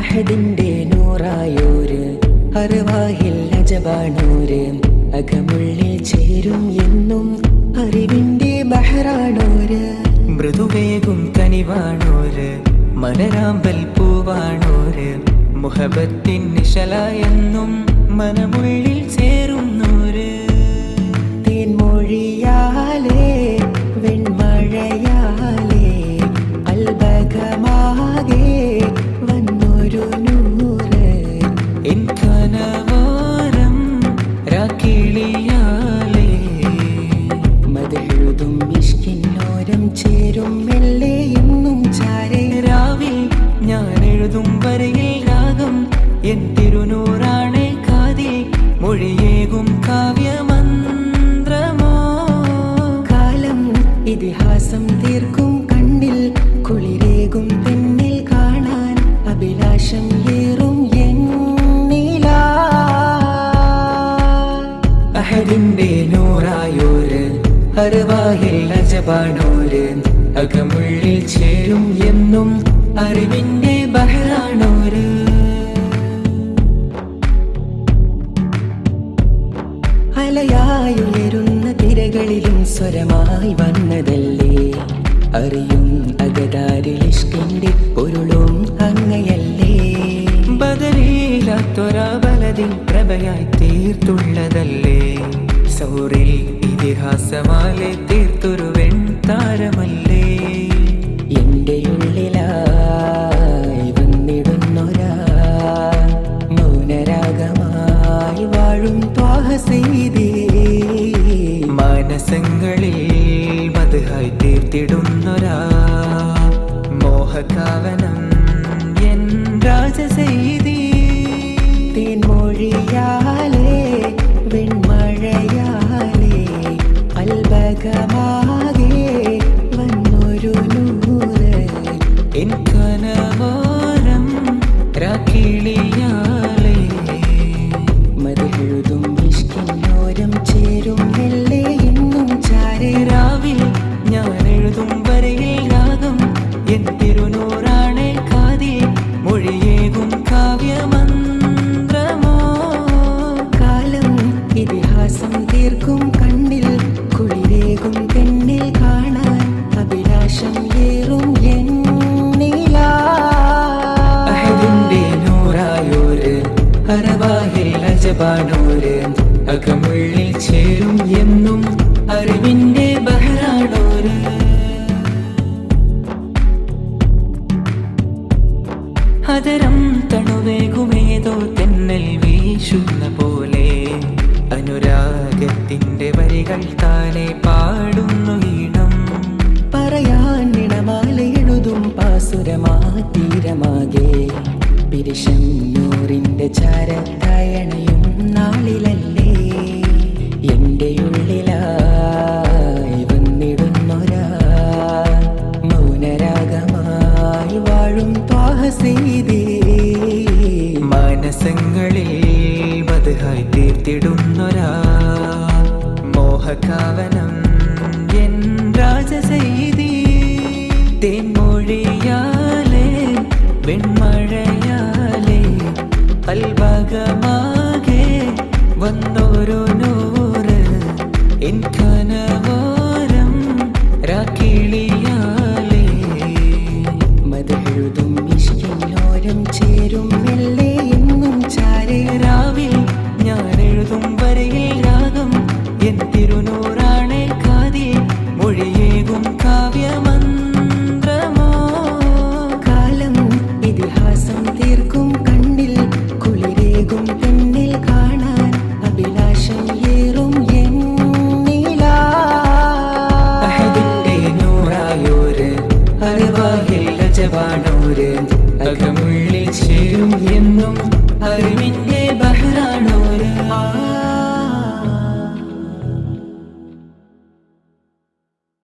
അഹദിന്റെ നൂറായൂര് അറിവാഹിൽ അജബാണൂര് അകമുള്ളിൽ ചേരും എന്നും അറിവിന്റെ ബഹറാണോര്. മൃദുവേഗും കനിവാണൂര് മനരാമ്പൽ പൂവാണൂര് മുഹബത്തിൻ നിശലായെന്നും മനമുള്ളിൽ ചേരുന്നോര് ഇതിഹാസം തീർക്കും കണ്ണിൽ കുളിരേകും തെന്നിൽ കാണാൻ അഭിലാഷം ഏറും എന്നില. അഹദിന്റെ നൂറായോര് അറിവാഹിൽ അജപാണോര് അകമുള്ളിൽ ചേരും എന്നും അറിവിന്റെ ബഹറാണോര് അലയായുയരുന്ന തിരകളിലും സ്വരമായി വന്നതല്ലേ അറിയും അകതാരിലിഷ്കിന്റെ പൊരുളും അങ്ങയല്ലേ. ബദലീലാത്തൊരാബലതിൽ പ്രഭയായി തീർത്തുള്ളതല്ലേ. സൗറിൽ ഇതിഹാസമാലെ തീർത്തൊരു വെൺ താരമല്ലേ എന്റെ ഉള്ളിലായി വന്നിടുന്നൊരാ മൗനരാഗമായി വാഴും ത്വാഹ ചെയ്തേ മാനസങ്ങളിൽ മധുഹായി തീർത്തിടുന്നൊരാ എൻ എൻ രാജസെയ്തി. തേൻമൊഴിയാലേ വെൺമഴയാലേ അൽബകമാകെ വന്നൊരു നൂറ്. എൻ കനവോരം രാക്കിളിയാലേ അജബാണോര് അകമുള്ളിൽ ചേരും എന്നും അറിവിന്റെ ബഹരാടൂര് അതരം തണുവേകുമേതോ തെന്നൽ വീശുന്ന പോലെ അനുരാഗത്തിന്റെ വരികൾ താനെ പാടുന്നു ഈണം. പറയാൻ നിണമാല എഴുതും പാസുരമാ തീരമാകെ. പിരിശം നൂറിന്റെ ചെയ്തേ മാനസങ്ങളിൽ മധുഹായി തീർത്തിടുന്നൊരാ. മോഹകാവനം എൻ രാജസെയ്തി തേൻമൊഴിയാലേ വെൺമഴയാലേ അൽഭാഗമാകെ എന്നും അറിവിന്റെ ആ